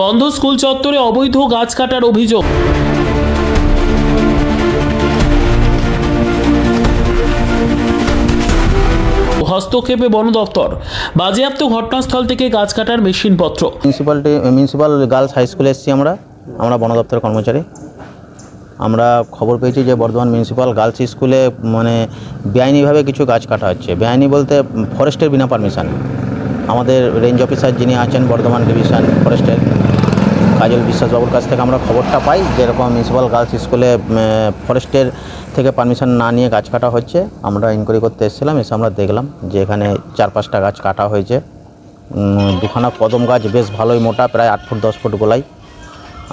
বন্ধ স্কুল চত্বরে অবৈধ গাছ কাটার অভিযোগ। হস্তক্ষেপে বন দপ্তর। বাজেয়াপ্ত ঘটনাস্থল থেকে গাছ কাটার মেশিনপত্র। মিউনিসিপ্যালিটি মিউনিসিপ্যাল গার্লস হাই স্কুলে এসেছি আমরা। আমরা বন দপ্তরের কর্মচারী। আমরা খবর পেয়েছি যে বর্ধমান মিউনিসিপ্যাল গার্লস স্কুলে মানে বেআইনিভাবে কিছু গাছ কাটা হচ্ছে। বেআইনি বলতে ফরেস্টের বিনা পারমিশন আমাদের রেঞ্জ অফিসার যিনি আছেন, বর্ধমান ডিভিশন ফরেস্টের কাজল বিশ্বাসবাবুর কাছ থেকে আমরা খবরটা পাই যেরকম মিউনিসিপ্যাল গার্লস স্কুলে ফরেস্টের থেকে পারমিশন না নিয়ে গাছ কাটা হচ্ছে। আমরা ইনকোয়ারি করতে এসেছিলাম, এসে আমরা দেখলাম যে এখানে চার পাঁচটা গাছ কাটা হয়েছে। দুখানা কদম গাছ বেশ ভালোই মোটা, প্রায় আট ফুট, দশ ফুট গোলাই।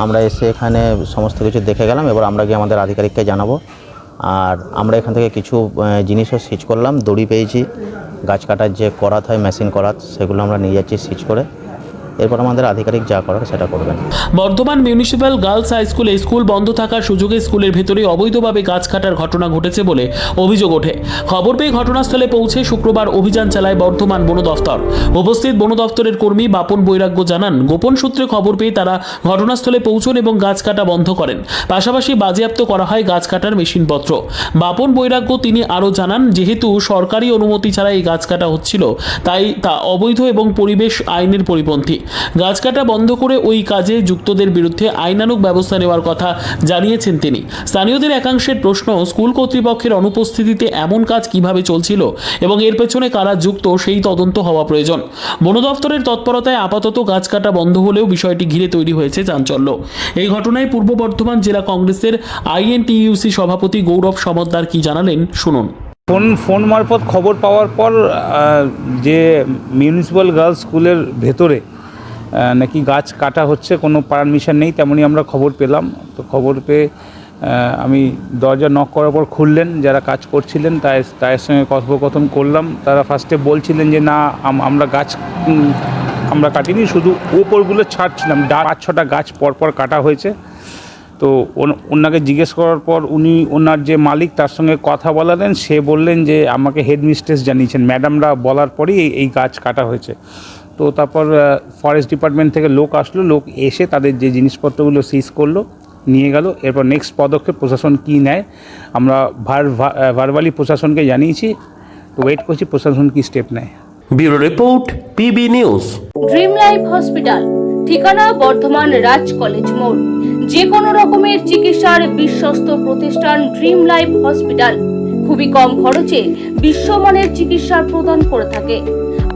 আমরা এসে এখানে সমস্ত কিছু দেখে গেলাম, এবার আমরা গিয়ে আমাদের আধিকারিককে জানাব। আর আমরা এখান থেকে কিছু জিনিসও সিজ করলাম, দড়ি পেয়েছি। গাছ কাটার যে করাত হয় মেশিন করাত সেগুলো আমরা নিয়ে যাচ্ছি সিচ করে। এরপর আমাদের আধিকারিক যা করার সেটা করবেন। বর্ধমান মিউনিসিপ্যাল গার্লস হাই স্কুলে স্কুল বন্ধ থাকার সুযোগে স্কুলের ভেতরে অবৈধভাবে গাছ কাটার ঘটনা ঘটেছে বলে অভিযোগ ওঠে। খবর পেয়ে ঘটনাস্থলে পৌঁছে শুক্রবার অভিযান চালায় বর্ধমান বন দফতর উপস্থিত বন দফতরের কর্মী বাপন বৈরাগ্য জানান, গোপন সূত্রে খবর পেয়ে তারা ঘটনাস্থলে পৌঁছন এবং গাছ কাটা বন্ধ করেন। পাশাপাশি বাজেয়াপ্ত করা হয় গাছ কাটার মেশিনপত্র। বাপন বৈরাগ্য তিনি আরও জানান, যেহেতু সরকারি অনুমতি ছাড়া এই গাছ কাটা হচ্ছিল, তাই তা অবৈধ এবং পরিবেশ আইনের পরিপন্থী। গাছ কাটা বন্ধ করে ওই কাজে যুক্তদের বিরুদ্ধে আইনানুগ ব্যবস্থা নেওয়ার কথা জানিয়েছেন তিনি। স্থানীয়দের একাংশের প্রশ্ন, স্কুল কর্তৃপক্ষের অনুপস্থিতিতে এমন কাজ কীভাবে চলছিল এবং এর পেছনে কারা যুক্ত সেই তদন্ত হওয়া প্রয়োজন। বন দপ্তরের তৎপরতায় আপাতত গাছ কাটা বন্ধ হলেও বিষয়টি ঘিরে তৈরি হয়েছে চাঞ্চল্য। এই ঘটনায় পূর্ব বর্ধমান জেলা কংগ্রেসের আইএনটিইউসি সভাপতি গৌরব সমদ্দার কি জানালেন, শুনুন। ফোন ফোন মারফত খবর পাওয়ার পর যে মিউনিসিপ্যাল গার্লস স্কুলের ভেতরে নাকি গাছ কাটা হচ্ছে, কোনো পারমিশন নেই, তেমনই আমরা খবর পেলাম। তো খবর পেয়ে আমি দরজা নক করার পর খুললেন, যারা কাজ করছিলেন তাই তাদের সঙ্গে কথোপকথন করলাম। তারা ফার্স্টে বলছিলেন যে, না, আম- আমরা গাছ আমরা কাটিনি, শুধু ওপরগুলো ছাড়ছিলাম ডা- পাঁচ ছটা গাছ পরপর কাটা হয়েছে। তো ওন- ওনাকে জিজ্ঞেস করার পর উনি, ওনার যে মালিক, তার সঙ্গে কথা বলালেন। সে বললেন যে, আমাকে হেড মিস্ট্রেস জানিয়েছেন। ম্যাডামরা বলার পরেই এই গাছ কাটা হয়েছে। তো তারপর ফরেস্ট ডিপার্টমেন্ট থেকে লোক আসলো লোক এসে তাদের যে জিনিসপত্রগুলো সিজ করল নিয়ে গেল। এরপর নেক্সট পদক্ষেপ প্রশাসন কী নেয় আমরা ভার ভারবালি প্রশাসনকে জানিয়েছি। তো ওয়েট করছি প্রশাসন কী স্টেপ নেয়। Bureau report PB news dream life hospital ঠিকানা বর্ধমান রাজ কলেজ মোড়। যে কোনো রকমের চিকিৎসার বিশ্বস্ত প্রতিষ্ঠান ড্রিম লাইফ হসপিটাল খুবই কম খরচে বিশ্বমানের চিকিৎসা প্রদান করে থাকে।